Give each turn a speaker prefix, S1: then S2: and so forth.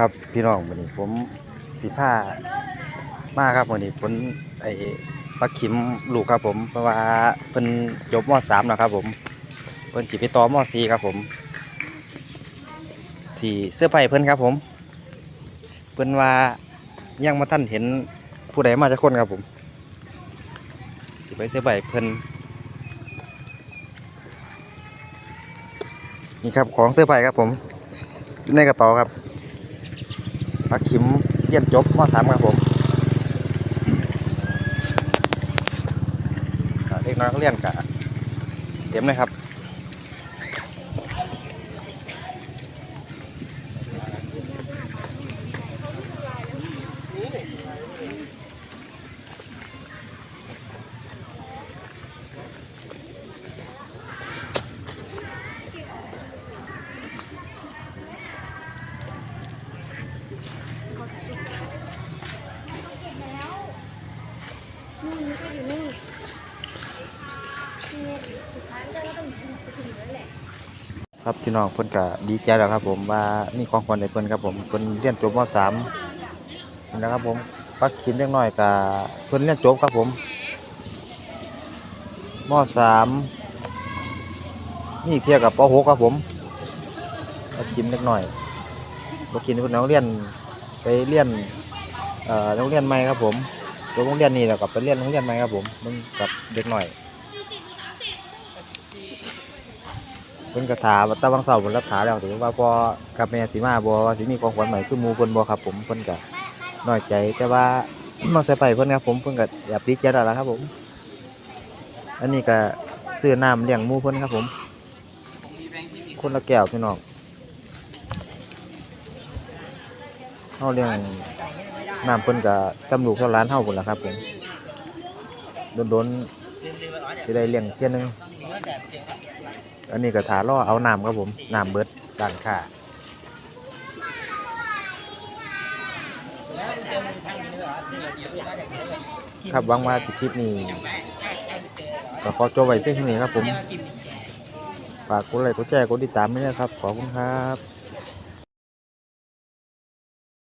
S1: ครับพี่น้องวันนี้ผมสีผ้ามาครับวันนี้ผมไอ้ปักขิมลูกครับผม เพราะว่าเพิ่นจบม .3 แล้วครับ ผมเพิ่นสิไปต่อม .4 ครับผมสีเสื้อผ้าเพิ่นครับผม เพิ่นว่ายังมาท่านเห็นผู้ใดมาจากคนครับผมสิไปเสื้อผ้าเพิ่นนี่ครับของเสื้อผ้าครับผมอยู่ในกระเป๋าครับ พักขิมเรียนจบม .3 ครับผมเด็กน้อยเขาเรียนกะเต็มเลยครับ
S2: นู่นก็อยู่นู่นนี่สุดท้ายก็ต้องถึงแล้วแหละ
S1: ครับพี่น้องเพิ่นก็ดีใจแล้วครับ ผมว่ามีของขวัญให้เพิ่นครับผมเพิ่นเรียนจบม .3 นะครับ ผมปักขิมเล็กน้อยก็เพิ่นเรียนจบครับผมม .3 นี่เทียบกับป .6 ครับผมปักขิมเล็กน้อยปักขิมเพิ่นเอาเรียนไปเรียนเอ่อโรงเรียนใหม่ครับผม จบโรงเรียนนี้แล้วก็ไปเรียนโรงเรียนใหม่ครับผมมึงกับเด็กหน้อยเพิ่นก็ถาตะวังเสาร์เพิ่นรับถาแล้วถือว่าพอกับแม่สิมาบ่ว่าสิมีของขวัญใหม่คือมูเพิ่นบ่ครับ ผมเพิ่นก็น้อยใจแต่ว่ามาใส่ไปเพิ่นครับผมเพิ่นก็อยากดีใจแล้วครับผม อันนี้ก็ซื้อน้ำเลี้ยงมูเพิ่นครับผม คนละแก้วพี่น้อง เฮาเลี้ยงน้ำเพิ่นก็ซ้ำลูกเท่าร้านเฮาพุ่นล่ะครับผมโดนๆสิได้เลี้ยงเที่ยนึงอันนี้ก็ถาล่อเอาน้ำครับผมน้ำเบิดด้านข้าครับวังว่าสิคลิปนี้ก็ขอจบไว้เพียงเท่านี้ครับผม ฝากกดไลค์กดแชร์กดติดตามด้วยนะครับ ขอบคุณครับ